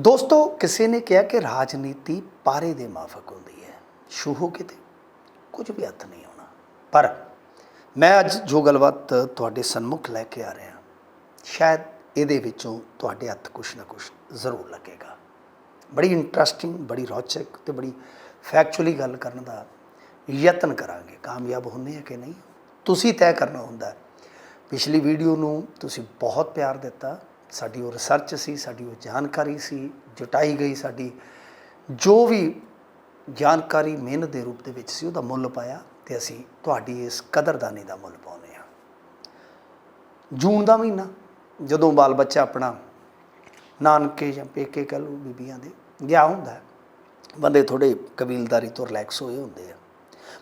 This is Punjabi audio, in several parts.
ਦੋਸਤੋ, ਕਿਸੇ ਨੇ ਕਿਹਾ ਕਿ ਰਾਜਨੀਤੀ ਪਾਰੇ ਦੇ ਮਾਫਕ ਹੁੰਦੀ ਹੈ। ਛੂਹੋ ਕਿਤੇ ਕੁਝ ਵੀ ਹੱਥ ਨਹੀਂ ਆਉਣਾ। ਪਰ ਮੈਂ ਅੱਜ ਜੋ ਗੱਲਬਾਤ ਤੁਹਾਡੇ ਸਨਮੁਖ ਲੈ ਕੇ ਆ ਰਿਹਾ, ਸ਼ਾਇਦ ਇਹਦੇ ਵਿੱਚੋਂ ਤੁਹਾਡੇ ਹੱਥ ਕੁਛ ਨਾ ਕੁਛ ਜ਼ਰੂਰ ਲੱਗੇਗਾ। ਬੜੀ ਇੰਟਰਸਟਿੰਗ ਬੜੀ ਰੌਚਕ ਤੇ ਬੜੀ ਫੈਕਚੁਅਲੀ ਗੱਲ ਕਰਨ ਦਾ ਯਤਨ ਕਰਾਂਗੇ। ਕਾਮਯਾਬ ਹੁੰਦੇ ਆ ਕਿ ਨਹੀਂ? ਤੁਸੀਂ ਤੈਅ ਕਰਨਾ ਹੁੰਦਾ ਪਿਛਲੀ ਵੀਡੀਓ ਨੂੰ ਤੁਸੀਂ ਬਹੁਤ ਪਿਆਰ ਦਿੱਤਾ। ਸਾਡੀ ਉਹ ਰਿਸਰਚ ਸੀ, ਸਾਡੀ ਉਹ ਜਾਣਕਾਰੀ ਸੀ, ਜੁਟਾਈ ਗਈ ਸਾਡੀ। ਜੋ ਵੀ ਜਾਣਕਾਰੀ ਮਿਹਨਤ ਦੇ ਰੂਪ ਦੇ ਵਿੱਚ ਸੀ, ਉਹਦਾ ਮੁੱਲ ਪਾਇਆ ਤੇ ਅਸੀਂ ਤੁਹਾਡੀ ਇਸ ਕਦਰਦਾਨੀ ਦਾ ਮੁੱਲ ਪਾਉਂਦੇ ਹਾਂ। ਜੂਨ ਦਾ ਮਹੀਨਾ, ਜਦੋਂ ਬਾਲ ਬੱਚਾ ਆਪਣਾ ਨਾਨਕੇ ਜਾਂ ਪੇਕੇ ਕਹ ਲਓ ਬੀਬੀਆਂ ਦੇ ਗਿਆ ਹੁੰਦਾ ਬੰਦੇ ਥੋੜੇ ਕਬੀਲਦਾਰੀ ਤੋਂ ਰਿਲੈਕਸ ਹੋਏ ਹੁੰਦੇ ਆ।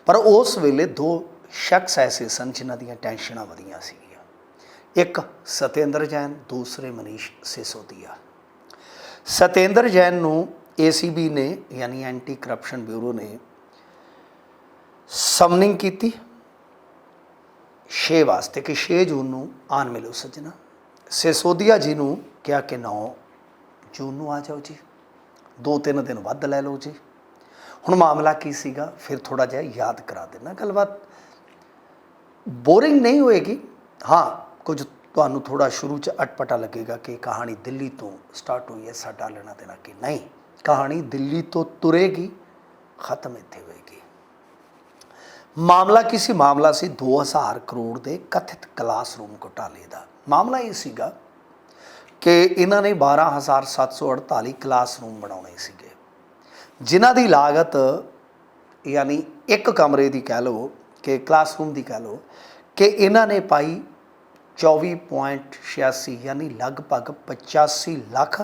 ਪਰ ਉਸ ਵੇਲੇ ਦੋ ਸ਼ਖਸ ਐਸੇ ਸਨ ਜਿਨ੍ਹਾਂ ਦੀਆਂ ਟੈਨਸ਼ਨਾਂ ਵਧੀਆਂ ਸੀ। ਇੱਕ ਸਤੇਂਦਰ ਜੈਨ, ਦੂਸਰੇ ਮਨੀਸ਼ ਸਿਸੋਦੀਆ। ਸਤੇਂਦਰ ਜੈਨ ਨੂੰ ਏਸੀਬੀ ਨੇ, ਯਾਨੀ ਐਂਟੀ ਕਰਪਸ਼ਨ ਬਿਊਰੋ ਨੇ ਸਮਨਿੰਗ ਕੀਤੀ। 6 ਵਾਸਤੇ ਕਿ 6 ਜੂਨ ਨੂੰ ਆਨ ਮਿਲੋ ਸੱਜਣਾ। ਸਿਸੋਦੀਆ ਜੀ ਨੂੰ ਕਿਹਾ ਕਿ 9 ਜੂਨ ਨੂੰ ਆ ਜਾਓ ਜੀ। ਦੋ ਤਿੰਨ ਦਿਨ ਵੱਧ ਲੈ ਲਓ ਜੀ। ਹੁਣ ਮਾਮਲਾ ਕੀ ਸੀਗਾ? ਫਿਰ ਥੋੜਾ ਜਿਹਾ ਯਾਦ ਕਰਾ ਦੇਣਾ ਗੱਲਬਾਤ। ਬੋਰਿੰਗ ਨਹੀਂ ਹੋਏਗੀ। ਹਾਂ ਕੁਝ ਤੁਹਾਨੂੰ ਥੋੜਾ ਸ਼ੁਰੂ ਚ ਅਟਪਟਾ ਲੱਗੇਗਾ ਕਿ ਕਹਾਣੀ ਦਿੱਲੀ ਤੋਂ ਸਟਾਰਟ ਹੋਈ ਹੈ, ਸਾਡਾ ਲੈਣਾ ਦੇਣਾ ਕਿ ਨਹੀਂ। ਕਹਾਣੀ ਦਿੱਲੀ ਤੋਂ ਤੁਰੇਗੀ, ਖਤਮ ਇੱਥੇ ਹੋਏਗੀ। ਮਾਮਲਾ ਕੀ ਸੀ? ਮਾਮਲਾ ਸੀ 2000 ਕਰੋੜ ਦੇ ਕਥਿਤ ਕਲਾਸਰੂਮ ਘੁਟਾਲੇ ਦਾ। ਮਾਮਲਾ ਇਹ ਸੀਗਾ ਕਿ ਇਹਨਾਂ ਨੇ 12748 ਕਲਾਸਰੂਮ ਬਣਾਉਣੇ ਸੀਗੇ। ਜਿਨ੍ਹਾਂ ਦੀ ਲਾਗਤ ਯਾਨੀ ਇੱਕ ਕਮਰੇ ਦੀ ਕਹਿ ਲਓ ਕਿ ਕਲਾਸਰੂਮ ਦੀ ਕਹਿ ਲਓ ਕਿ ਇਹਨਾਂ ਨੇ ਪਾਈ 24.86 ਯਾਨੀ ਲਗਭਗ 85 ਲੱਖ।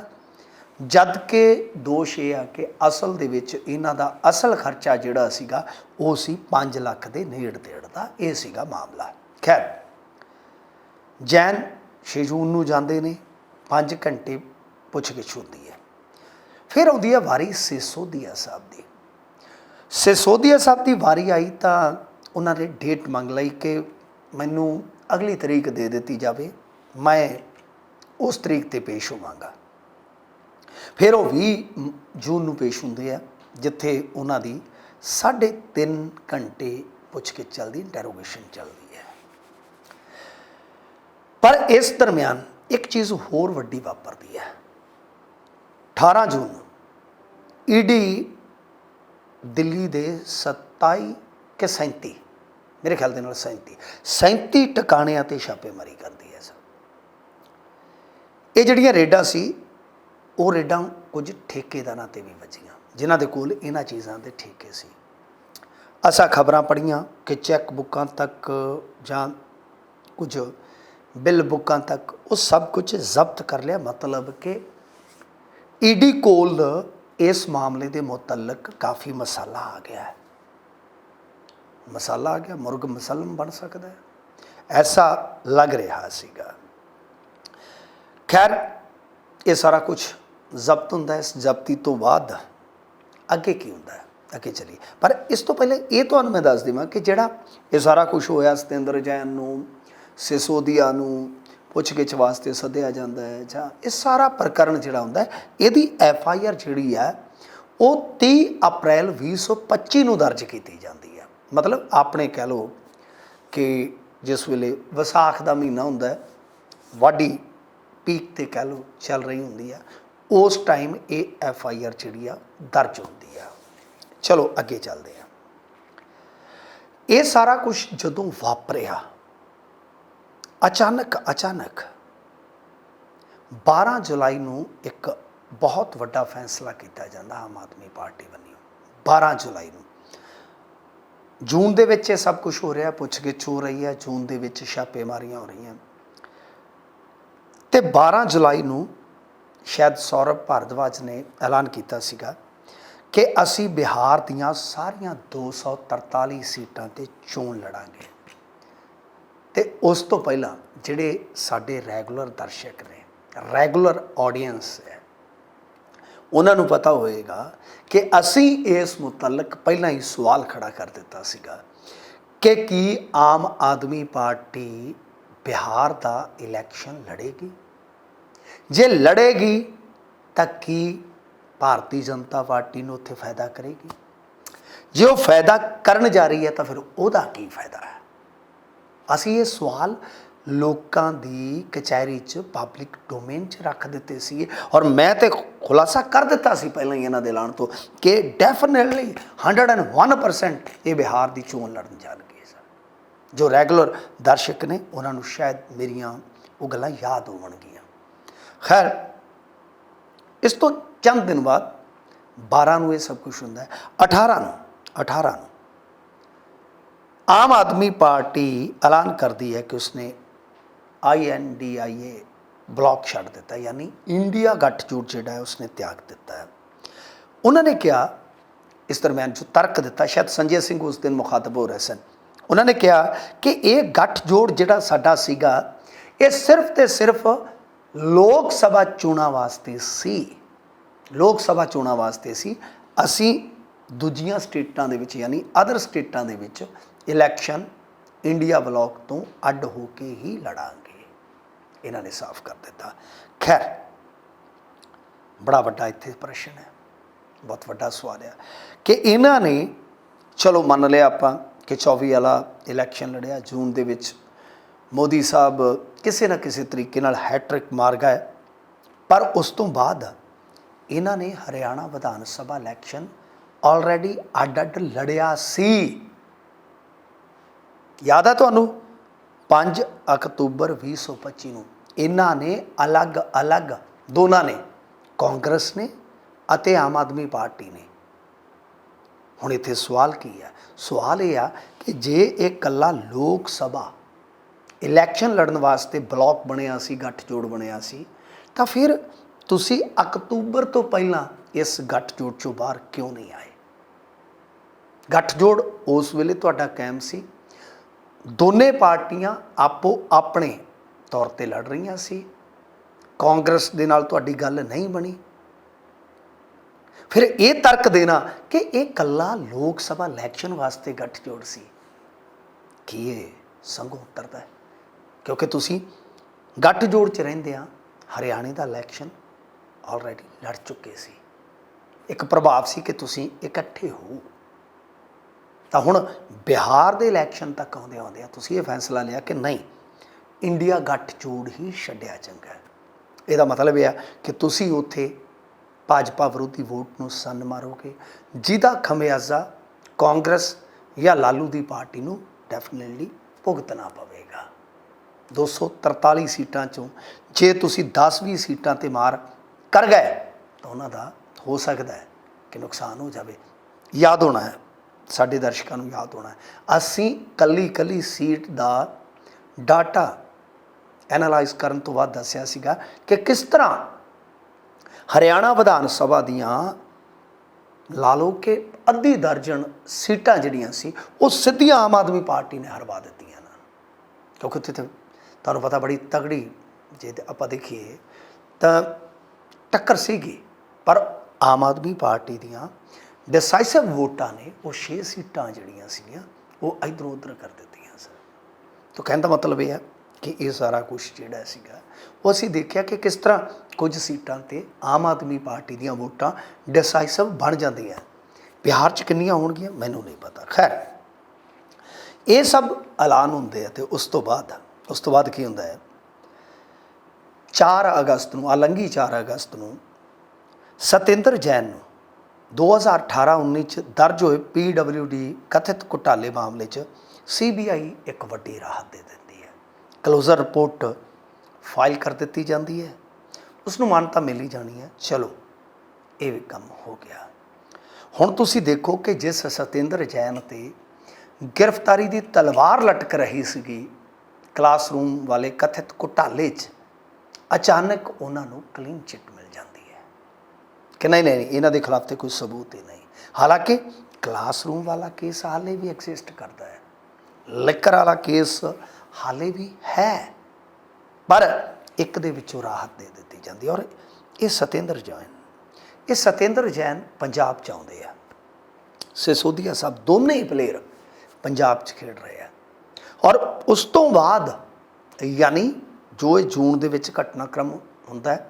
ਜਦ ਕਿ ਦੋਸ਼ ਇਹ ਆ ਕਿ ਅਸਲ ਦੇ ਵਿੱਚ ਇਹਨਾਂ ਦਾ ਅਸਲ ਖਰਚਾ ਜਿਹੜਾ ਸੀਗਾ, ਉਹ ਸੀ 5 ਲੱਖ ਦੇ ਨੇੜ ਤੇੜ ਦਾ। ਇਹ ਸੀਗਾ ਮਾਮਲਾ। ਖੈਰ, ਜੈਨ 6 ਜੂਨ ਨੂੰ ਜਾਂਦੇ ਨੇ 5 ਘੰਟੇ ਪੁੱਛਗਿੱਛ ਹੁੰਦੀ ਹੈ। ਫਿਰ ਆਉਂਦੀ ਹੈ ਵਾਰੀ ਸਿਸੋਦੀਆ ਸਾਹਿਬ ਦੀ। ਸਿਸੋਦੀਆ ਸਾਹਿਬ ਦੀ ਵਾਰੀ ਆਈ ਤਾਂ ਉਹਨਾਂ ਨੇ ਡੇਟ ਮੰਗ ਲਈ ਕਿ ਮੈਨੂੰ ਅਗਲੀ ਤਰੀਕ ਦੇ ਦਿੱਤੀ ਜਾਵੇ, ਮੈਂ ਉਸ ਤਰੀਕ ਤੇ ਪੇਸ਼ ਹੋਵਾਂਗਾ। ਫਿਰ ਉਹ 20 ਜੂਨ ਨੂੰ ਪੇਸ਼ ਹੁੰਦੇ ਆ, ਜਿੱਥੇ ਉਹਨਾਂ ਦੀ 3.5 ਘੰਟੇ ਪੁੱਛ ਕੇ ਚੱਲਦੀ ਇੰਟਰੋਗੇਸ਼ਨ ਚੱਲਦੀ ਹੈ। ਪਰ ਇਸ ਦਰਮਿਆਨ ਇੱਕ ਚੀਜ਼ ਹੋਰ ਵੱਡੀ ਵਾਪਰਦੀ ਹੈ। 18 ਜੂਨ ਨੂੰ ਈਡੀ ਦਿੱਲੀ ਦੇ 27 ਕੇ 37 ਮੇਰੇ ਖਿਆਲ ਦੇ ਨਾਲ 37 37 ਟਿਕਾਣਿਆਂ ਤੇ ਛਾਪੇਮਾਰੀ ਕਰਦੀ ਹੈ ਸਰ। ਇਹ ਜਿਹੜੀਆਂ ਰੇਡਾਂ ਸੀ, ਉਹ ਰੇਡਾਂ ਕੁਝ ਠੇਕੇਦਾਰਾਂ ਤੇ ਵੀ ਵੱਜੀਆਂ, ਜਿਨ੍ਹਾਂ ਦੇ ਕੋਲ ਇਹਨਾਂ ਚੀਜ਼ਾਂ ਦੇ ਠੇਕੇ ਸੀ। ਅਸਾਂ ਖਬਰਾਂ ਪੜੀਆਂ ਕਿ ਚੈੱਕ ਬੁੱਕਾਂ ਤੱਕ ਜਾਂ ਕੁਝ ਬਿੱਲ ਬੁੱਕਾਂ ਤੱਕ ਉਹ ਸਭ ਕੁਝ ਜ਼ਬਤ ਕਰ ਲਿਆ, ਮਤਲਬ ਕਿ ਈਡੀ ਕੋਲ ਇਸ ਮਾਮਲੇ ਦੇ ਮੁਤਲਕ ਕਾਫੀ ਮਸਾਲਾ ਆ ਗਿਆ ਹੈ। ਮਸਾਲਾ ਆ ਗਿਆ, ਮੁਰਗ ਮਸਲਮ ਬਣ ਸਕਦਾ ਹੈ। ਐਸਾ ਲੱਗ ਰਿਹਾ ਸੀਗਾ। ਖੈਰ, ਇਹ ਸਾਰਾ ਕੁਝ ਜ਼ਬਤ ਹੁੰਦਾ ਇਸ ਜ਼ਬਤੀ ਤੋਂ ਬਾਅਦ ਅੱਗੇ ਕੀ ਹੁੰਦਾ ਹੈ? ਅੱਗੇ ਚਲੀ ਪਰ ਇਸ ਤੋਂ ਪਹਿਲੇ ਇਹ ਤੁਹਾਨੂੰ ਮੈਂ ਦੱਸ ਦੇਵਾਂ ਕਿ ਜਿਹੜਾ ਇਹ ਸਾਰਾ ਕੁਝ ਹੋਇਆ, ਸਤਿੰਦਰ ਜੈਨ ਨੂੰ ਸਿਸੋਦੀਆ ਨੂੰ ਪੁੱਛਗਿੱਛ ਵਾਸਤੇ ਸੱਦਿਆ ਜਾਂਦਾ ਹੈ, ਜਾਂ ਇਹ ਸਾਰਾ ਪ੍ਰਕਰਨ ਜਿਹੜਾ ਹੁੰਦਾ ਹੈ, ਇਹਦੀ ਐਫ ਆਈ ਆਰ ਜਿਹੜੀ ਹੈ, ਉਹ 30 ਅਪ੍ਰੈਲ 2025 ਨੂੰ ਦਰਜ ਕੀਤੀ ਜਾਂਦੀ ਮਤਲਬ ਆਪਣੇ ਕਹਿ ਲਓ ਕਿ ਜਿਸ ਵੇਲੇ ਵਿਸਾਖ ਦਾ ਮਹੀਨਾ ਹੁੰਦਾ ਹੈ, ਵਾਢੀ ਪੀਕ ਤੇ ਕਹਿ ਲਓ ਚੱਲ ਰਹੀ ਹੁੰਦੀ ਆ, ਉਸ ਟਾਈਮ ਇਹ ਐਫ ਆਈ ਆਰ ਜਿਹੜੀ ਆ ਦਰਜ ਹੁੰਦੀ ਆ। ਚਲੋ ਅੱਗੇ ਚੱਲਦੇ ਆ। ਇਹ ਸਾਰਾ ਕੁਝ ਜਦੋਂ ਵਾਪਰਿਆ, ਅਚਾਨਕ ਅਚਾਨਕ 12 ਜੁਲਾਈ ਨੂੰ ਇੱਕ ਬਹੁਤ ਵੱਡਾ ਫੈਸਲਾ ਕੀਤਾ ਜਾਂਦਾ ਆਮ ਆਦਮੀ ਪਾਰਟੀ ਵੱਲੋਂ 12 ਜੁਲਾਈ ਨੂੰ। ਜੂਨ ਦੇ ਵਿੱਚ ਇਹ ਸਭ ਕੁਝ ਹੋ ਰਿਹਾ, ਪੁੱਛਗਿੱਛ ਹੋ ਰਹੀ ਹੈ, ਜੂਨ ਦੇ ਵਿੱਚ ਛਾਪੇਮਾਰੀਆਂ ਹੋ ਰਹੀਆਂ। ਤੇ 12 ਜੁਲਾਈ ਨੂੰ ਸ਼ਾਇਦ ਸੌਰਵ ਭਾਰਦਵਾਜ ਨੇ ਐਲਾਨ ਕੀਤਾ ਸੀਗਾ ਕਿ ਅਸੀਂ ਬਿਹਾਰ ਦੀਆਂ ਸਾਰੀਆਂ 243 ਸੀਟਾਂ ਤੇ ਚੋਣ ਲੜਾਂਗੇ। ਤੇ ਉਸ ਤੋਂ ਪਹਿਲਾਂ ਜਿਹੜੇ ਸਾਡੇ ਰੈਗੂਲਰ ਦਰਸ਼ਕ ਨੇ, ਰੈਗੂਲਰ ਆਡੀਅנס ਹੈ ਉਹਨਾਂ ਨੂੰ ਪਤਾ ਹੋਏਗਾ ਕਿ ਅਸੀਂ ਇਸ ਮੁਤਲਕ ਪਹਿਲਾਂ ਹੀ ਸਵਾਲ ਖੜਾ ਕਰ ਦਿੱਤਾ ਸੀਗਾ ਕਿ ਕੀ ਆਮ ਆਦਮੀ ਪਾਰਟੀ ਬਿਹਾਰ ਦਾ ਇਲੈਕਸ਼ਨ ਲੜੇਗੀ? ਜੇ ਲੜੇਗੀ, ਤਾਂ ਕੀ ਭਾਰਤੀ ਜਨਤਾ ਪਾਰਟੀ ਨੂੰ ਉੱਥੇ ਫਾਇਦਾ ਕਰੇਗੀ? ਜੇ ਉਹ ਫਾਇਦਾ ਕਰਨ ਜਾ ਰਹੀ ਹੈ, ਤਾਂ ਫਿਰ ਉਹਦਾ ਕੀ ਫਾਇਦਾ ਹੈ? ਅਸੀਂ ਇਹ ਸਵਾਲ ਲੋਕਾਂ ਦੀ ਕਚਹਿਰੀ 'ਚ ਪਬਲਿਕ ਡੋਮੇਨ 'ਚ ਰੱਖ ਦਿੱਤੇ ਸੀ ਔਰ ਮੈਂ ਤੇ ਖੁਲਾਸਾ ਕਰ ਦਿੱਤਾ ਸੀ ਪਹਿਲਾਂ ਹੀ ਇਹਨਾਂ ਦੇ ਐਲਾਨ ਤੋਂ ਕਿ ਡੈਫੀਨਿਟਲੀ 101% ਇਹ ਬਿਹਾਰ ਦੀ ਚੋਣ ਲੜਨ ਜਾਣਗੇ ਸਰ। ਜੋ ਰੈਗੂਲਰ ਦਰਸ਼ਕ ਨੇ, ਉਹਨਾਂ ਨੂੰ ਸ਼ਾਇਦ ਮੇਰੀਆਂ ਉਹ ਗੱਲਾਂ ਯਾਦ ਹੋਣਗੀਆਂ। ਖੈਰ, ਇਸ ਤੋਂ ਚੰਦ ਦਿਨ ਬਾਅਦ 12 ਨੂੰ ਇਹ ਸਭ ਕੁਝ ਹੁੰਦਾ ਹੈ। 18 ਨੂੰ 18 ਨੂੰ ਆਮ ਆਦਮੀ ਪਾਰਟੀ ਐਲਾਨ ਕਰਦੀ ਹੈ ਕਿ ਉਸਨੇ ਆਈਐਨਡੀਆਈਏ ਬਲੌਕ ਛੱਡ ਦਿੱਤਾ, ਯਾਨੀ ਇੰਡੀਆ ਗੱਠਜੋੜ ਜਿਹੜਾ ਹੈ ਉਸਨੇ ਤਿਆਗ ਦਿੱਤਾ ਹੈ। ਉਹਨਾਂ ਨੇ ਕਿਹਾ, ਇਸ ਦਰਮਿਆਨ ਜੋ ਤਰਕ ਦਿੱਤਾ, ਸ਼ਾਇਦ ਸੰਜੇ ਸਿੰਘ ਉਸ ਦਿਨ ਮੁਖਾਤਬ ਹੋ ਰਹੇ ਸਨ, ਉਹਨਾਂ ਨੇ ਕਿਹਾ ਕਿ ਇਹ ਗੱਠਜੋੜ ਜਿਹੜਾ ਸਾਡਾ ਸੀਗਾ, ਇਹ ਸਿਰਫ ਤੇ ਸਿਰਫ ਲੋਕ ਸਭਾ ਚੋਣਾਂ ਵਾਸਤੇ ਸੀ, ਲੋਕ ਸਭਾ ਚੋਣਾਂ ਵਾਸਤੇ ਸੀ। ਅਸੀਂ ਦੂਜੀਆਂ ਸਟੇਟਾਂ ਦੇ ਵਿੱਚ, ਯਾਨੀ ਅਦਰ ਸਟੇਟਾਂ ਦੇ ਵਿੱਚ ਇਲੈਕਸ਼ਨ ਇੰਡੀਆ ਬਲੌਕ ਤੋਂ ਅੱਡ ਹੋ ਕੇ ਹੀ ਲੜਾਂਗੇ। ਇਹਨਾਂ ਨੇ ਸਾਫ਼ ਕਰ ਦਿੱਤਾ। ਖੈਰ, ਬੜਾ ਵੱਡਾ ਇੱਥੇ ਪ੍ਰਸ਼ਨ ਹੈ। ਬਹੁਤ ਵੱਡਾ ਸਵਾਲ ਹੈ ਕਿ ਇਹਨਾਂ ਨੇ, ਚਲੋ ਮੰਨ ਲਿਆ ਆਪਾਂ ਕਿ 24 ਵਾਲਾ ਇਲੈਕਸ਼ਨ ਲੜਿਆ ਜੂਨ ਦੇ ਵਿੱਚ, ਮੋਦੀ ਸਾਹਿਬ ਕਿਸੇ ਨਾ ਕਿਸੇ ਤਰੀਕੇ ਨਾਲ ਹੈਟ੍ਰਿਕ ਮਾਰ ਗਏ। ਪਰ ਉਸ ਤੋਂ ਬਾਅਦ ਇਹਨਾਂ ਨੇ ਹਰਿਆਣਾ ਵਿਧਾਨ ਸਭਾ ਇਲੈਕਸ਼ਨ ਆਲਰੇਡੀ ਅੱਡ-ਅੱਡ ਲੜਿਆ ਸੀ। ਯਾਦ ਹੈ ਤੁਹਾਨੂੰ? 5 ਅਕਤੂਬਰ 2025 ਨੂੰ। ਇਹਨਾਂ ਨੇ ਅਲੱਗ-ਅਲੱਗ ਦੋਨਾਂ ਨੇ, ਕਾਂਗਰਸ ਨੇ ਅਤੇ ਆਮ ਆਦਮੀ ਪਾਰਟੀ ਨੇ। ਹੁਣ ਇੱਥੇ ਸਵਾਲ ਕੀ ਹੈ? ਸਵਾਲ ਇਹ ਆ ਕਿ ਜੇ ਇਹ ਕੱਲਾ ਲੋਕ ਸਭਾ ਇਲੈਕਸ਼ਨ ਲੜਨ ਵਾਸਤੇ ਬਲਾਕ ਬਣਿਆ ਸੀ, ਗੱਠਜੋੜ ਬਣਿਆ ਸੀ, ਤਾਂ ਫਿਰ ਤੁਸੀਂ ਅਕਤੂਬਰ ਤੋਂ ਪਹਿਲਾਂ ਇਸ ਗੱਠਜੋੜ ਚੋਂ ਬਾਹਰ ਕਿਉਂ ਨਹੀਂ ਆਏ? ਗੱਠਜੋੜ ਉਸ ਵੇਲੇ ਤੁਹਾਡਾ ਕਾਇਮ ਸੀ। ਦੋਨੇ ਪਾਰਟੀਆਂ ਆਪੋ ਆਪਣੇ ਤੌਰ ਤੇ ਲੜ ਰਹੀਆਂ ਸੀ। ਕਾਂਗਰਸ ਦੇ ਨਾਲ ਤੁਹਾਡੀ ਗੱਲ ਨਹੀਂ ਬਣੀ। ਫਿਰ ਇਹ ਤਰਕ ਦੇਣਾ ਕਿ ਇਹ ਕੱਲਾ ਲੋਕ ਸਭਾ ਇਲੈਕਸ਼ਨ ਵਾਸਤੇ ਗੱਠਜੋੜ ਸੀ। ਕੀ ਇਹ ਸੰਗੋ ਉਤਰਦਾ ਹੈ? ਕਿਉਂਕਿ ਤੁਸੀਂ ਗੱਠਜੋੜ 'ਚ ਰਹਿੰਦੇ ਆ। ਹਰਿਆਣੇ ਦਾ ਇਲੈਕਸ਼ਨ ਆਲਰੇਡੀ ਲੜ ਚੁੱਕੇ ਸੀ। ਇੱਕ ਪ੍ਰਭਾਵ ਸੀ ਕਿ ਤੁਸੀਂ ਇਕੱਠੇ ਹੋ। ਤਾਂ ਹੁਣ ਬਿਹਾਰ ਦੇ ਇਲੈਕਸ਼ਨ ਤੱਕ ਆਉਂਦੇ ਆਉਂਦੇ ਆ, ਤੁਸੀਂ ਇਹ ਫੈਸਲਾ ਲਿਆ ਕਿ ਨਹੀਂ? ਇੰਡੀਆ ਗੱਠਜੋੜ ਹੀ ਛੱਡਿਆ ਚੰਗਾ ਇਹਦਾ ਮਤਲਬ ਇਹ ਆ ਕਿ ਤੁਸੀਂ ਉੱਥੇ ਭਾਜਪਾ ਵਿਰੋਧੀ ਵੋਟ ਨੂੰ ਸੰਨ ਮਾਰੋਗੇ। ਜਿਹਦਾ ਖਮਿਆਜ਼ਾ ਕਾਂਗਰਸ ਜਾਂ ਲਾਲੂ ਦੀ ਪਾਰਟੀ ਨੂੰ ਡੈਫੀਨਿਟਲੀ ਭੁਗਤਣਾ ਪਵੇਗਾ। 243 ਸੀਟਾਂ ਚੋਂ ਜੇ ਤੁਸੀਂ 10-20 ਸੀਟਾਂ ਤੇ ਮਾਰ ਕਰ ਗਏ, ਤਾਂ ਉਹਨਾਂ ਦਾ ਹੋ ਸਕਦਾ ਹੈ ਕਿ ਨੁਕਸਾਨ ਹੋ ਜਾਵੇ। ਯਾਦ ਹੋਣਾ ਹੈ, ਸਾਡੇ ਦਰਸ਼ਕਾਂ ਨੂੰ ਯਾਦ ਹੋਣਾ ਹੈ। ਅਸੀਂ ਕੱਲੀ ਕੱਲੀ ਸੀਟ ਦਾ ਡਾਟਾ ਐਨਾਲਾਈਜ਼ ਕਰਨ ਤੋਂ ਬਾਅਦ ਦੱਸਿਆ ਸੀਗਾ ਕਿ ਕਿਸ ਤਰ੍ਹਾਂ ਹਰਿਆਣਾ ਵਿਧਾਨ ਸਭਾ ਦੀਆਂ ਲਾ ਲਓ ਕਿ ਅੱਧੀ ਦਰਜਨ ਸੀਟਾਂ ਜਿਹੜੀਆਂ ਸੀ, ਉਹ ਸਿੱਧੀਆਂ ਆਮ ਆਦਮੀ ਪਾਰਟੀ ਨੇ ਹਰਵਾ ਦਿੱਤੀਆਂ ਨਾ। ਕਿਉਂਕਿ ਉੱਥੇ ਤੇ ਤੁਹਾਨੂੰ ਪਤਾ ਬੜੀ ਤਗੜੀ, ਜੇ ਆਪਾਂ ਦੇਖੀਏ ਤਾਂ ਟੱਕਰ ਸੀਗੀ। ਪਰ ਆਮ ਆਦਮੀ ਪਾਰਟੀ ਦੀਆਂ ਡਿਸਾਈਸਿਵ ਵੋਟਾਂ ਨੇ, ਉਹ 6 ਸੀਟਾਂ ਜਿਹੜੀਆਂ ਸੀਗੀਆਂ, ਉਹ ਇਧਰੋਂ ਉਧਰ ਕਰ ਦਿੱਤੀਆਂ ਸਨ। ਤਾਂ ਕਹਿਣ ਦਾ ਮਤਲਬ ਇਹ ਹੈ ਕਿ ਇਹ ਸਾਰਾ ਕੁਝ ਜਿਹੜਾ ਸੀਗਾ, ਉਹ ਅਸੀਂ ਦੇਖਿਆ ਕਿ ਕਿਸ ਤਰ੍ਹਾਂ ਕੁਝ ਸੀਟਾਂ ਤੇ ਆਮ ਆਦਮੀ ਪਾਰਟੀ ਦੀਆਂ ਵੋਟਾਂ ਡਿਸਾਈਸਿਵ ਬਣ ਜਾਂਦੀਆਂ। ਬਿਹਾਰ 'ਚ ਕਿੰਨੀਆਂ ਹੋਣਗੀਆਂ, ਮੈਨੂੰ ਨਹੀਂ ਪਤਾ। ਖੈਰ, ਇਹ ਸਭ ਐਲਾਨ ਹੁੰਦੇ ਆ ਤੇ ਉਸ ਤੋਂ ਬਾਅਦ, ਉਸ ਤੋਂ ਬਾਅਦ ਕੀ ਹੁੰਦਾ ਹੈ? 4 ਅਗਸਤ ਨੂੰ, ਆਲੰਗੀ 4 ਅਗਸਤ ਨੂੰ, ਸਤਿੰਦਰ ਜੈਨ ਨੂੰ 2018-19 ਚ ਦਰਜ ਹੋਏ PWD ਕਥਿਤ ਘੁਟਾਲੇ ਮਾਮਲੇ ਚ CBI ਇੱਕ ਵੱਡੀ ਰਾਹਤ ਦੇ ਦਿੰਦੀ। ਕਲੋਜ਼ਰ ਰਿਪੋਰਟ ਫਾਈਲ ਕਰ ਦਿੱਤੀ ਜਾਂਦੀ ਹੈ। ਉਸ ਨੂੰ ਮਾਨਤਾ ਹੀ ਜਾਣੀ ਹੈ। ਚਲੋ ਇਹ ਵੀ ਕੰਮ ਹੋ ਗਿਆ। ਹੁਣ ਤੁਸੀਂ ਦੇਖੋ ਕਿ ਜਿਸ ਸਤਿੰਦਰ ਜੈਨ ਤੇ ਗ੍ਰਿਫਤਾਰੀ ਦੀ ਤਲਵਾਰ ਲਟਕ ਰਹੀ ਸੀਗੀ ਕਲਾਸਰੂਮ ਵਾਲੇ ਕਥਿਤ ਘੁਟਾਲੇ 'ਚ ਅਚਾਨਕ ਉਹਨਾਂ ਨੂੰ ਕਲੀਨ ਚਿੱਟ ਮਿਲ ਜਾਂਦੀ ਹੈ। ਕਿ ਨਹੀਂ ਨਹੀਂ ਨਹੀਂ, ਇਹਨਾਂ ਦੇ ਖਿਲਾਫ ਤੇ ਕੋਈ ਸਬੂਤ ਹੀ ਨਹੀਂ। ਹਾਲਾਂਕਿ ਕਲਾਸਰੂਮ ਵਾਲਾ ਕੇਸ ਹਾਲੇ ਵੀ ਐਗਜ਼ਿਸਟ ਕਰਦਾ ਹੈ। ਲਿਕਰ ਵਾਲਾ ਕੇਸ ਹਾਲੇ ਵੀ ਹੈ। ਪਰ ਇੱਕ ਦੇ ਵਿੱਚੋਂ ਰਾਹਤ ਦੇ ਦਿੱਤੀ ਜਾਂਦੀ ਔਰ ਇਹ ਸਤਿੰਦਰ ਜੈਨ, ਇਹ ਸਤਿੰਦਰ ਜੈਨ ਪੰਜਾਬ ਚ ਆਉਂਦੇ ਆ। ਸਿਸੋਦੀਆ ਸਾਹਿਬ ਦੋਨੇ ਹੀ ਪਲੇਅਰ ਪੰਜਾਬ ਚ ਖੇਡ ਰਹੇ ਆ। ਔਰ ਉਸ ਤੋਂ ਬਾਅਦ ਯਾਨੀ ਜੋ ਇਹ ਜੂਨ ਦੇ ਵਿੱਚ ਘਟਨਾਕ੍ਰਮ ਹੁੰਦਾ ਹੈ,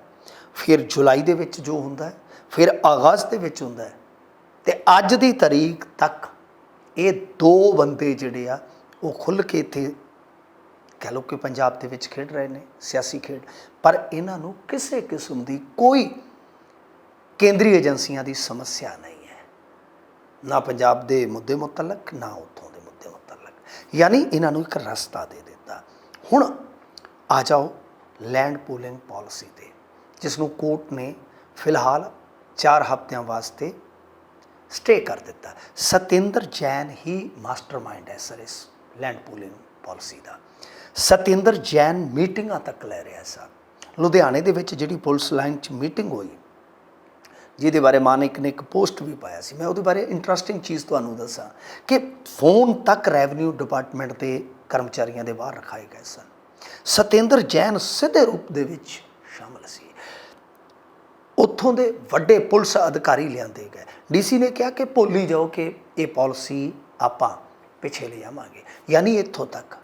ਫਿਰ ਜੁਲਾਈ ਦੇ ਵਿੱਚ ਜੋ ਹੁੰਦਾ ਹੈ, ਫਿਰ ਅਗਸਤ ਦੇ ਵਿੱਚ ਹੁੰਦਾ ਹੈ, ਤੇ ਅੱਜ ਦੀ ਤਾਰੀਖ ਤੱਕ ਇਹ ਦੋ ਬੰਦੇ ਜਿਹੜੇ ਆ ਉਹ ਖੁੱਲ ਕੇ ਇੱਥੇ ਕਹਿ ਲਓ ਕਿ ਪੰਜਾਬ ਦੇ ਵਿੱਚ ਖੇਡ ਰਹੇ ਨੇ, ਸਿਆਸੀ ਖੇਡ। ਪਰ ਇਹਨਾਂ ਨੂੰ ਕਿਸੇ ਕਿਸਮ ਦੀ ਕੋਈ ਕੇਂਦਰੀ ਏਜੰਸੀਆਂ ਦੀ ਸਮੱਸਿਆ ਨਹੀਂ ਹੈ। ਨਾ ਪੰਜਾਬ ਦੇ ਮੁੱਦੇ ਮੁਤਲਕ, ਨਾ ਉੱਥੋਂ ਦੇ ਮੁੱਦੇ ਮੁਤਲਕ। ਯਾਨੀ ਇਹਨਾਂ ਨੂੰ ਇੱਕ ਰਸਤਾ ਦੇ ਦਿੱਤਾ। ਹੁਣ ਆ ਜਾਓ ਲੈਂਡ ਪੂਲਿੰਗ ਪਾਲਿਸੀ ਤੇ ਜਿਸ ਨੂੰ ਕੋਰਟ ਨੇ ਫਿਲਹਾਲ 4 ਹਫ਼ਤਿਆਂ ਵਾਸਤੇ ਸਟੇ ਕਰ ਦਿੱਤਾ। ਸਤਿੰਦਰ ਜੈਨ ਹੀ ਮਾਸਟਰਮਾਈਂਡ ਹੈ ਸਰ ਇਸ ਲੈਂਡ ਪੂਲਿੰਗ ਪਾਲਿਸੀ ਦਾ। ਸਤਿੰਦਰ ਜੈਨ ਮੀਟਿੰਗਾਂ ਤੱਕ ਲੈ ਰਿਹਾ ਸਰ ਲੁਧਿਆਣੇ ਦੇ ਵਿੱਚ ਜਿਹੜੀ ਪੁਲਿਸ ਲਾਈਨ 'ਚ ਮੀਟਿੰਗ ਹੋਈ, ਜਿਹਦੇ ਬਾਰੇ ਮਾਨਿਕ ਨੇ ਇੱਕ ਪੋਸਟ ਵੀ ਪਾਇਆ ਸੀ। ਮੈਂ ਉਹਦੇ ਬਾਰੇ ਇੰਟਰਸਟਿੰਗ ਚੀਜ਼ ਤੁਹਾਨੂੰ ਦੱਸਾਂ ਕਿ ਫੋਨ ਤੱਕ ਰੈਵਨਿਊ ਡਿਪਾਰਟਮੈਂਟ ਦੇ ਕਰਮਚਾਰੀਆਂ ਦੇ ਬਾਹਰ ਰਖਾਏ ਗਏ ਸਨ। ਸਤਿੰਦਰ ਜੈਨ ਸਿੱਧੇ ਰੂਪ ਦੇ ਵਿੱਚ ਸ਼ਾਮਲ ਸੀ। ਉੱਥੋਂ ਦੇ ਵੱਡੇ ਪੁਲਿਸ ਅਧਿਕਾਰੀ ਲਿਆਂਦੇ ਗਏ। ਡੀਸੀ ਨੇ ਕਿਹਾ ਕਿ ਭੁੱਲੀ ਜਾਓ ਕਿ ਇਹ ਪਾਲਿਸੀ ਆਪਾਂ ਪਿੱਛੇ ਲੈ ਜਾਵਾਂਗੇ ਯਾਨੀ ਇੱਥੋਂ ਤੱਕ।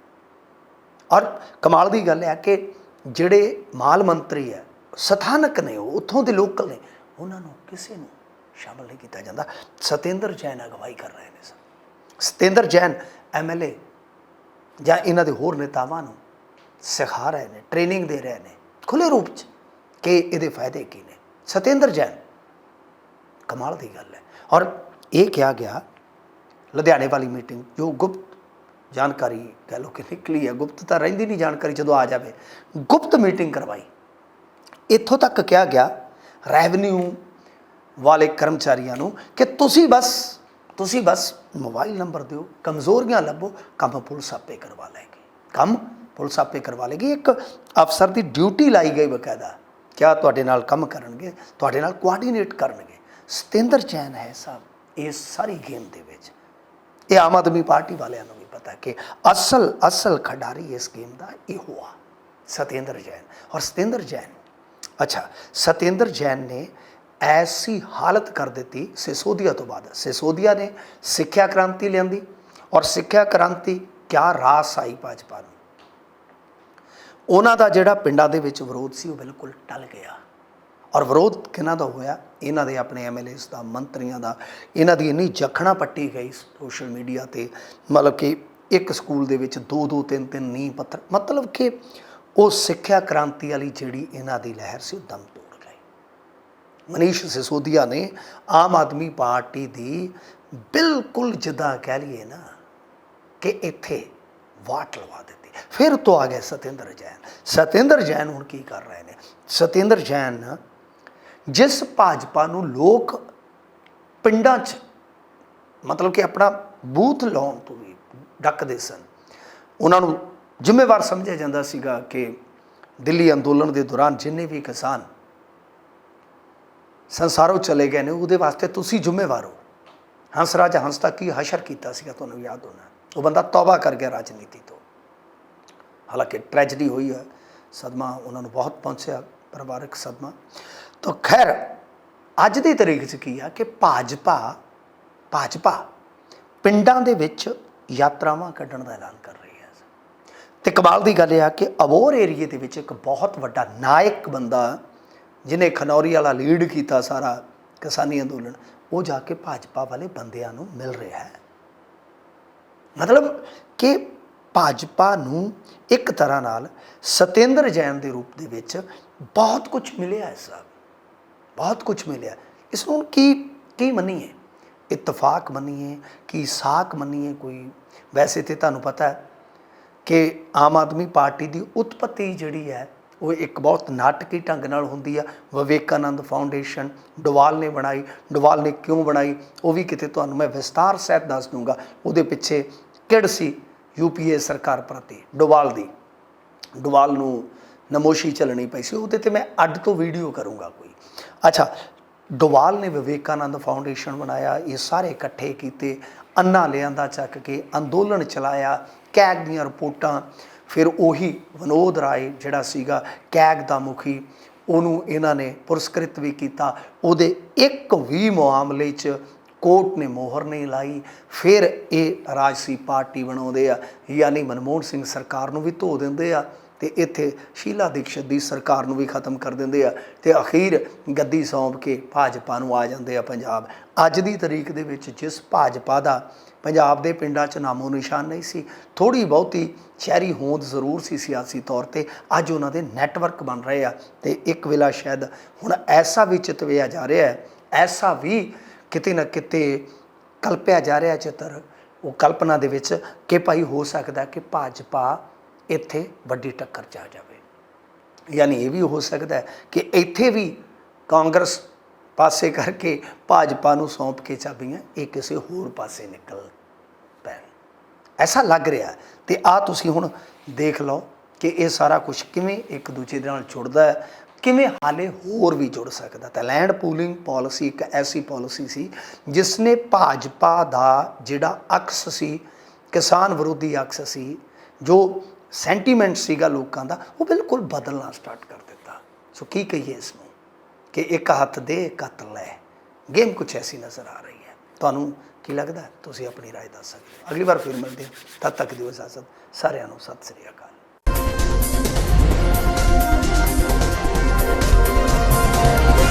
ਔਰ ਕਮਾਲ ਦੀ ਗੱਲ ਹੈ ਕਿ ਜਿਹੜੇ ਮਾਲ ਮੰਤਰੀ ਹੈ, ਸਥਾਨਕ ਨੇ ਉਹ, ਉੱਥੋਂ ਦੇ ਲੋਕਲ ਨੇ, ਉਹਨਾਂ ਨੂੰ ਕਿਸੇ ਨੂੰ ਸ਼ਾਮਲ ਨਹੀਂ ਕੀਤਾ ਜਾਂਦਾ। ਸਤਿੰਦਰ ਜੈਨ ਅਗਵਾਈ ਕਰ ਰਹੇ ਨੇ ਸਰ। ਸਤਿੰਦਰ ਜੈਨ ਐਮਐਲਏ ਜਾਂ ਇਹਨਾਂ ਦੇ ਹੋਰ ਨੇਤਾਵਾਂ ਨੂੰ ਸਿਖਾ ਰਹੇ ਨੇ, ਟ੍ਰੇਨਿੰਗ ਦੇ ਰਹੇ ਨੇ ਖੁੱਲੇ ਰੂਪ 'ਚ ਕਿ ਇਹਦੇ ਫਾਇਦੇ ਕੀ ਨੇ। ਸਤਿੰਦਰ ਜੈਨ, ਕਮਾਲ ਦੀ ਗੱਲ ਹੈ। ਔਰ ਇਹ ਕਿਹਾ ਗਿਆ, ਲੁਧਿਆਣੇ ਵਾਲੀ ਮੀਟਿੰਗ, ਜੋ ਗੁਪਤ ਜਾਣਕਾਰੀ ਕਹਿ ਲਓ ਕਿ ਨਿਕਲੀ ਹੈ, ਗੁਪਤ ਤਾਂ ਰਹਿੰਦੀ ਨਹੀਂ ਜਾਣਕਾਰੀ ਜਦੋਂ ਆ ਜਾਵੇ। ਗੁਪਤ ਮੀਟਿੰਗ ਕਰਵਾਈ। ਇੱਥੋਂ ਤੱਕ ਕਿਹਾ ਗਿਆ ਰੈਵਨਿਊ ਵਾਲੇ ਕਰਮਚਾਰੀਆਂ ਨੂੰ ਕਿ ਤੁਸੀਂ ਬਸ ਤੁਸੀਂ ਬਸ ਮੋਬਾਈਲ ਨੰਬਰ ਦਿਓ, ਕਮਜ਼ੋਰੀਆਂ ਲੱਭੋ, ਕੰਮ ਪੁਲਿਸ ਆਪੇ ਕਰਵਾ ਲਏਗੀ ਕੰਮ ਪੁਲਿਸ ਆਪੇ ਕਰਵਾ ਲਏਗੀ ਇੱਕ ਅਫਸਰ ਦੀ ਡਿਊਟੀ ਲਾਈ ਗਈ ਬਕਾਇਦਾ। ਕਿਆ ਤੁਹਾਡੇ ਨਾਲ ਕੰਮ ਕਰਨਗੇ, ਤੁਹਾਡੇ ਨਾਲ ਕੋਆਰਡੀਨੇਟ ਕਰਨਗੇ। ਸਤਿੰਦਰ ਚੈਨ ਹੈ ਸਾਹਿਬ ਇਸ ਸਾਰੀ ਗੇਮ ਦੇ ਵਿੱਚ। ਇਹ ਆਮ ਆਦਮੀ ਪਾਰਟੀ ਵਾਲਿਆਂ ਨੂੰ ਵੀ ਕਿ ਅਸਲ ਅਸਲ ਖਿਡਾਰੀ ਇਸ ਗੇਮ ਦਾ ਇਹ ਹੁਆ ਸਤਿੰਦਰ ਜੈਨ। ਔਰ ਸਤਿੰਦਰ ਜੈਨ, ਅੱਛਾ, ਸਤਿੰਦਰ ਜੈਨ ਨੇ ਐਸੀ ਹਾਲਤ ਕਰ ਦਿੱਤੀ ਸਿਸੋਦੀਆ ਤੋਂ ਬਾਅਦ। ਸਿਸੋਦੀਆ ਨੇ ਸਿੱਖਿਆ ਕ੍ਰਾਂਤੀ ਲਿਆਂਦੀ ਔਰ ਸਿੱਖਿਆ ਕ੍ਰਾਂਤੀ ਕਿਆ ਰਾਸ ਆਈ ਭਾਜਪਾ ਨੂੰ? ਉਹਨਾਂ ਦਾ ਜਿਹੜਾ ਪਿੰਡਾਂ ਦੇ ਵਿੱਚ ਵਿਰੋਧ ਸੀ ਉਹ ਬਿਲਕੁਲ ਟਲ ਗਿਆ। ਔਰ ਵਿਰੋਧ ਕਿਹਨਾਂ ਦਾ ਹੋਇਆ? ਇਹਨਾਂ ਦੇ ਆਪਣੇ ਐਮਐਲਏਸ ਦਾ, ਮੰਤਰੀਆਂ ਦਾ। ਇਹਨਾਂ ਦੀ ਇੰਨੀ ਜਖਣਾ ਪੱਟੀ ਗਈ ਸੋਸ਼ਲ ਮੀਡੀਆ ਤੇ, ਮਤਲਬ ਕਿ ਇੱਕ ਸਕੂਲ ਦੇ ਵਿੱਚ ਦੋ ਦੋ, ਤਿੰਨ ਤਿੰਨ ਨੀਂਹ ਪੱਥਰ। ਮਤਲਬ ਕਿ ਉਹ ਸਿੱਖਿਆ ਕ੍ਰਾਂਤੀ ਵਾਲੀ ਜਿਹੜੀ ਇਹਨਾਂ ਦੀ ਲਹਿਰ ਸੀ ਉਹ ਦਮ ਤੋੜ ਗਈ। ਮਨੀਸ਼ ਸਿਸੋਦੀਆ ਨੇ ਆਮ ਆਦਮੀ ਪਾਰਟੀ ਦੀ ਬਿਲਕੁਲ ਜਿੱਦਾਂ ਕਹਿ ਲਈਏ ਨਾ ਕਿ ਇੱਥੇ ਵਾਟ ਲਵਾ ਦਿੱਤੀ। ਫਿਰ ਤੋਂ ਆ ਗਏ ਸਤਿੰਦਰ ਜੈਨ। ਸਤਿੰਦਰ ਜੈਨ ਹੁਣ ਕੀ ਕਰ ਰਹੇ ਨੇ? ਸਤਿੰਦਰ ਜੈਨ ਜਿਸ ਭਾਜਪਾ ਨੂੰ ਲੋਕ ਪਿੰਡਾਂ 'ਚ ਮਤਲਬ ਕਿ ਆਪਣਾ ਬੂਥ ਲਾਉਣ ਤੋਂ ਵੀ ਡੱਕਦੇ ਸਨ। ਉਹਨਾਂ ਨੂੰ ਜ਼ਿੰਮੇਵਾਰ ਸਮਝਿਆ ਜਾਂਦਾ ਸੀਗਾ ਕਿ ਦਿੱਲੀ ਅੰਦੋਲਨ ਦੇ ਦੌਰਾਨ ਜਿੰਨੇ ਵੀ ਕਿਸਾਨ ਸੰਸਾਰੋਂ ਚਲੇ ਗਏ ਨੇ, ਉਹਦੇ ਵਾਸਤੇ ਤੁਸੀਂ ਜ਼ਿੰਮੇਵਾਰ ਹੋ। ਹੰਸ ਰਾਜ ਹੰਸ ਦਾ ਕੀ ਹਸ਼ਰ ਕੀਤਾ ਸੀਗਾ ਤੁਹਾਨੂੰ ਯਾਦ ਹੋਣਾ? ਉਹ ਬੰਦਾ ਤੌਬਾ ਕਰ ਗਿਆ ਰਾਜਨੀਤੀ ਤੋਂ। ਹਾਲਾਂਕਿ ਟ੍ਰੈਜਡੀ ਹੋਈ ਹੈ, ਸਦਮਾ ਉਹਨਾਂ ਨੂੰ ਬਹੁਤ ਪਹੁੰਚਿਆ, ਪਰਿਵਾਰਕ ਸਦਮਾ। ਤਾਂ ਖੈਰ, ਅੱਜ ਦੀ ਤਰੀਕ 'ਚ ਕੀ ਆ ਕਿ ਭਾਜਪਾ ਭਾਜਪਾ ਪਿੰਡਾਂ ਦੇ ਵਿੱਚ ਯਾਤਰਾਵਾਂ ਕੱਢਣ ਦਾ ਐਲਾਨ ਕਰ ਰਹੀ ਹੈ। ਤੇ ਕਮਾਲ ਦੀ ਗੱਲ ਇਹ ਆ ਕਿ ਅਬੋਰ ਏਰੀਏ ਦੇ ਵਿੱਚ ਇੱਕ ਬਹੁਤ ਵੱਡਾ ਨਾਇਕ ਬੰਦਾ ਜਿਹਨੇ ਖਨੌਰੀ ਵਾਲਾ ਲੀਡ ਕੀਤਾ ਸਾਰਾ ਕਿਸਾਨੀ ਅੰਦੋਲਨ, ਉਹ ਜਾ ਕੇ ਭਾਜਪਾ ਵਾਲੇ ਬੰਦਿਆਂ ਨੂੰ ਮਿਲ ਰਿਹਾ ਹੈ। ਮਤਲਬ ਕਿ ਭਾਜਪਾ ਨੂੰ ਇੱਕ ਤਰ੍ਹਾਂ ਨਾਲ ਸਤਿੰਦਰ ਜੈਨ ਦੇ ਰੂਪ ਦੇ ਵਿੱਚ ਬਹੁਤ ਕੁਝ ਮਿਲਿਆ ਹੈ ਸਾਹਿਬ ਬਹੁਤ ਕੁਝ ਮਿਲਿਆ। ਇਸ ਨੂੰ ਕੀ ਕੀ ਮੰਨੀਏ? ਇਤਫਾਕ ਮੰਨੀਏ? ਕੀ ਸਾਖ ਮੰਨੀਏ? ਕੋਈ ਵੈਸੇ ਤੇ ਤੁਹਾਨੂੰ ਪਤਾ ਹੈ ਕਿ ਆਮ ਆਦਮੀ ਪਾਰਟੀ ਦੀ ਉਤਪਤੀ ਜਿਹੜੀ ਹੈ, ਉਹ ਇੱਕ ਬਹੁਤ ਨਾਟਕੀ ਢੰਗ ਨਾਲ ਹੁੰਦੀ ਆ। ਵਿਵੇਕਾਨੰਦ ਫਾਊਂਡੇਸ਼ਨ ਡਵਾਲ ਨੇ ਬਣਾਈ। ਡਵਾਲ ਨੇ ਕਿਉਂ ਬਣਾਈ? ਉਹ ਵੀ ਕਿਤੇ ਤੁਹਾਨੂੰ ਮੈਂ ਵਿਸਤਾਰ ਸਹਿਤ ਦੱਸ ਦੂੰਗਾ। ਉਹਦੇ ਪਿੱਛੇ ਕਿਹੜ ਸੀ ਯੂਪੀਏ ਸਰਕਾਰ ਪ੍ਰਤੀ? ਡਵਾਲ ਦੀ। ਡਵਾਲ ਨੂੰ ਨਮੋਸ਼ੀ ਚੱਲਣੀ ਪਈ ਸੀ। ਉਹਦੇ ਤੇ ਮੈਂ ਅੱਡ ਤੋਂ ਵੀਡੀਓ ਕਰੂੰਗਾ ਕੋਈ। ਅੱਛਾ, ਡੋਵਾਲ ਨੇ ਵਿਵੇਕਾਨੰਦ ਫਾਊਂਡੇਸ਼ਨ ਬਣਾਇਆ। ਇਹ ਸਾਰੇ ਇਕੱਠੇ ਕੀਤੇ। ਅੰਨਾ ਲਿਆਂਦਾ ਚੱਕ ਕੇ, ਅੰਦੋਲਨ ਚਲਾਇਆ, ਕੈਗ ਦੀਆਂ ਰਿਪੋਰਟਾਂ। ਫਿਰ ਉਹੀ ਵਿਨੋਦ ਰਾਏ ਜਿਹੜਾ ਸੀਗਾ ਕੈਗ ਦਾ ਮੁਖੀ, ਉਹਨੂੰ ਇਹਨਾਂ ਨੇ ਪੁਰਸਕ੍ਰਿਤ ਵੀ ਕੀਤਾ। ਉਹਦੇ ਇੱਕ ਵੀ ਮਾਮਲੇ 'ਚ ਕੋਰਟ ਨੇ ਮੋਹਰ ਨਹੀਂ ਲਾਈ। ਫਿਰ ਇਹ ਰਾਜਸੀ ਪਾਰਟੀ ਬਣਾਉਂਦੇ ਆ, ਯਾਨੀ ਮਨਮੋਹਨ ਸਿੰਘ ਸਰਕਾਰ ਨੂੰ ਵੀ ਧੋ ਦਿੰਦੇ ਆ। ਤੇ ਇੱਥੇ ਸ਼ੀਲਾ ਦੀਕਸ਼ਤ ਦੀ ਸਰਕਾਰ ਨੂੰ ਵੀ ਖਤਮ ਕਰ ਦਿੰਦੇ ਆ ਤੇ ਅਖੀਰ ਗੱਦੀ ਸੌਂਪ ਕੇ ਭਾਜਪਾ ਨੂੰ ਆ ਜਾਂਦੇ ਆ ਪੰਜਾਬ। ਅੱਜ ਦੀ ਤਰੀਕ ਦੇ ਵਿੱਚ ਜਿਸ ਭਾਜਪਾ ਦਾ ਪੰਜਾਬ ਦੇ ਪਿੰਡਾਂ 'ਚ ਨਾਮੋ ਨਿਸ਼ਾਨ ਨਹੀਂ ਸੀ ਥੋੜੀ ਬਹੁਤੀ ਸ਼ਹਿਰੀ ਹੋਂਦ ਜ਼ਰੂਰ ਸੀ ਸਿਆਸੀ ਤੌਰ ਤੇ, ਅੱਜ ਉਹਨਾਂ ਦੇ ਨੈਟਵਰਕ ਬਣ ਰਹੇ ਆ ਤੇ ਇੱਕ ਵੇਲਾ ਸ਼ਾਇਦ ਹੁਣ ਐਸਾ ਵੀ ਚਿਤਵਿਆ ਜਾ ਰਿਹਾ ਹੈ, ਐਸਾ ਵੀ ਕਿਤੇ ਨਾ ਕਿਤੇ ਕਲਪਿਆ ਜਾ ਰਿਹਾ ਚਿੱਤਰ, ਉਹ ਕਲਪਨਾ ਦੇ ਵਿੱਚ ਕਿ ਭਾਈ ਹੋ ਸਕਦਾ ਕਿ ਭਾਜਪਾ ਇੱਥੇ ਵੱਡੀ ਟੱਕਰ 'ਚ ਆ ਜਾਵੇ। ਯਾਨੀ ਇਹ ਵੀ ਹੋ ਸਕਦਾ ਹੈ ਕਿ ਇੱਥੇ ਵੀ ਕਾਂਗਰਸ ਪਾਸੇ ਕਰਕੇ ਭਾਜਪਾ ਨੂੰ ਸੌਂਪ ਕੇ ਚਾਬੀਆਂ ਇਹ ਕਿਸੇ ਹੋਰ ਪਾਸੇ ਨਿਕਲ ਪੈਣ। ਐਸਾ ਲੱਗ ਰਿਹਾ ਤੇ ਆ ਤੁਸੀਂ ਹੁਣ ਦੇਖ ਲਓ ਕਿ ਇਹ ਸਾਰਾ ਕੁਝ ਕਿਵੇਂ ਇੱਕ ਦੂਜੇ ਦੇ ਨਾਲ ਜੁੜਦਾ ਹੈ, ਕਿਵੇਂ ਹਾਲੇ ਹੋਰ ਵੀ ਜੁੜ ਸਕਦਾ ਤਾਂ ਲੈਂਡ ਪੂਲਿੰਗ ਪਾਲਿਸੀ ਇੱਕ ਐਸੀ ਪਾਲਿਸੀ ਸੀ ਜਿਸ ਨੇ ਭਾਜਪਾ ਦਾ ਜਿਹੜਾ ਅਕਸ ਸੀ, ਕਿਸਾਨ ਵਿਰੋਧੀ ਅਕਸ ਸੀ, ਜੋ ਸੈਂਟੀਮੈਂਟ ਸੀਗਾ ਲੋਕਾਂ ਦਾ ਉਹ ਬਿਲਕੁਲ ਬਦਲਣਾ ਸਟਾਰਟ ਕਰ ਦਿੱਤਾ ਸੋ ਕੀ ਕਹੀਏ ਇਸ ਨੂੰ ਕਿ ਇੱਕ ਹੱਥ ਦੇ ਇੱਕ ਹੱਥ ਲੈ ਗੇਮ ਕੁਝ ਐਸੀ ਨਜ਼ਰ ਆ ਰਹੀ ਹੈ ਤੁਹਾਨੂੰ ਕੀ ਲੱਗਦਾ ਹੈ? ਤੁਸੀਂ ਆਪਣੀ رائے ਦੱਸ ਸਕਦੇ ਹੋ ਅਗਲੀ ਵਾਰ ਫਿਰ ਮਿਲਦੇ ਹਾਂ ਤਦ ਤੱਕ ਦਿਓ ਇਜਾਜ਼ਤ ਸਾਰਿਆਂ ਨੂੰ ਸਤਿ ਸ੍ਰੀ ਅਕਾਲ